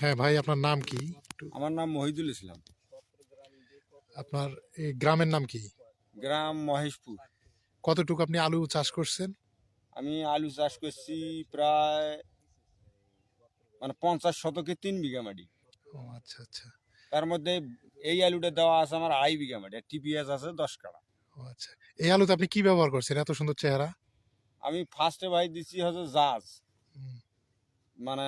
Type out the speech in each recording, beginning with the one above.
হ্যাঁ ভাই আপনার নাম কি? আমার নাম মহিদুল ইসলাম। আপনার এই গ্রামের নাম কি? গ্রাম মহেশপুর। কতটুকু আপনি আলু চাষ করছেন? আমি আলু চাষ করছি প্রায় মানে পঞ্চাশ শতকে তিন বিঘা মাটি। ও আচ্ছা আচ্ছা। তার মধ্যে এই আলুটা দেওয়া আছে আমার আড়াই বিঘা মাটি আর টিপিএস আছে দশ কাড়া। ও আচ্ছা। এই আলুতে আপনি কি ব্যবহার করছেন? এত সুন্দর চেহারা। আমি ফার্স্টে ভাই দিচ্ছি হচ্ছে জাজ। মানে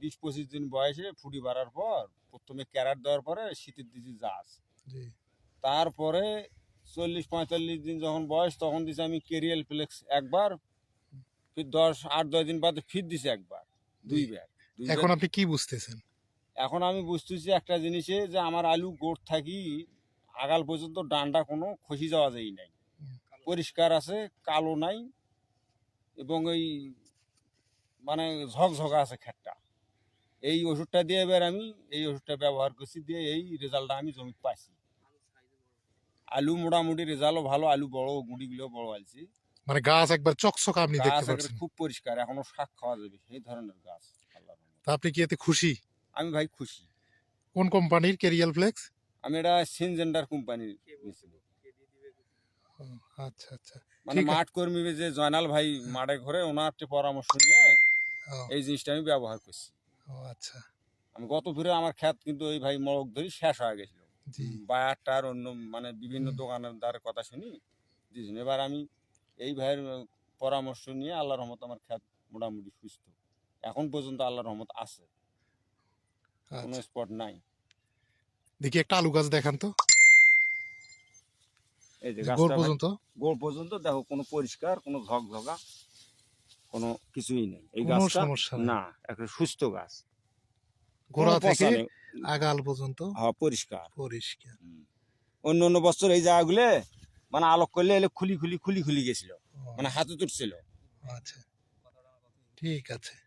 বিশ পঁচিশ দিন বয়সে ফুটি বাড়ার পর প্রথমে ক্যারাট দেওয়ার পরে শীতের দিচ্ছি জাজ জি। তারপরে চল্লিশ পঁয়তাল্লিশ দিন যখন বয়স তখন দিছি আমি কেরিয়াল ফ্লেক্স একবার ফির দশ আট দশ দিন বাদে ফির দিছি একবার দুই ব্যাগ এখন আপনি কি বুঝতেছেন? এখন আমি বুঝতেছি একটা জিনিসে যে আমার আলু গোট থাকি আগাল পর্যন্ত ডান্ডা কোনো খসি যাওয়া যায় নাই। পরিষ্কার আছে কালো নাই এবং এই মানে ঝকঝকা আছে খেটটা এই ওষুধটা দিয়ে এবার আমি এই ওষুধটা ব্যবহার করছি দিয়ে এই রেজাল্টটা আমি জমি পাইছি। আলু মোটামুটি রেজাল্টও ভালো আলু বড় গুঁড়িগুলো বড় আলছি মানে গাছ একবার চকচকা আপনি দেখতে পাচ্ছেন। খুব পরিষ্কার এখনও শাক খাওয়া যাবে সেই ধরনের গাছ তা আপনি কি এতে খুশি? আমি ভাই খুশি। কোন কোম্পানির? কেরিয়াল ফ্লেক্স আমি এটা সিনজেন্ডার কোম্পানির আচ্ছা আচ্ছা। মানে মাঠ কর্মী যে জয়নাল ভাই মাঠে ঘরে ওনার পরামর্শ নিয়ে এই জিনিসটা আমি ব্যবহার করছি। ও আচ্ছা। আমি গত ফিরে আমার খ্যাত কিন্তু ওই ভাই মরক ধরি শেষ হয়ে গেছিল। বায়ারটার অন্য মানে বিভিন্ন হুম। দোকানদারের কথা শুনি দিয়েছেন এবার আমি এই ভাইয়ের পরামর্শ নিয়ে আল্লাহ রহমত আমার খ্যাত মোটামুটি সুস্থ। এখন পর্যন্ত আল্লাহ রহমত আছে। কোনো আচ্ছা। স্পট নাই। দেখি একটা আলু গাছ দেখান তো। এই যে গোড় পর্যন্ত। গোড় পর্যন্ত দেখো কোনো পরিষ্কার কোনো ঝকঝকা। কোনো কিছুই নেই। এই গাছটা না একটা সুস্থ গাছ। গোড়া থেকে আগাল পর্যন্ত? হ্যাঁ পরিষ্কার। পরিষ্কার। অন্য অন্য বছর এই জায়গাগুলো মানে আলোক করলে এলে খুলি খুলি খুলি খুলি গেছিল। মানে হাতে তুটছিল। আচ্ছা। ঠিক আছে।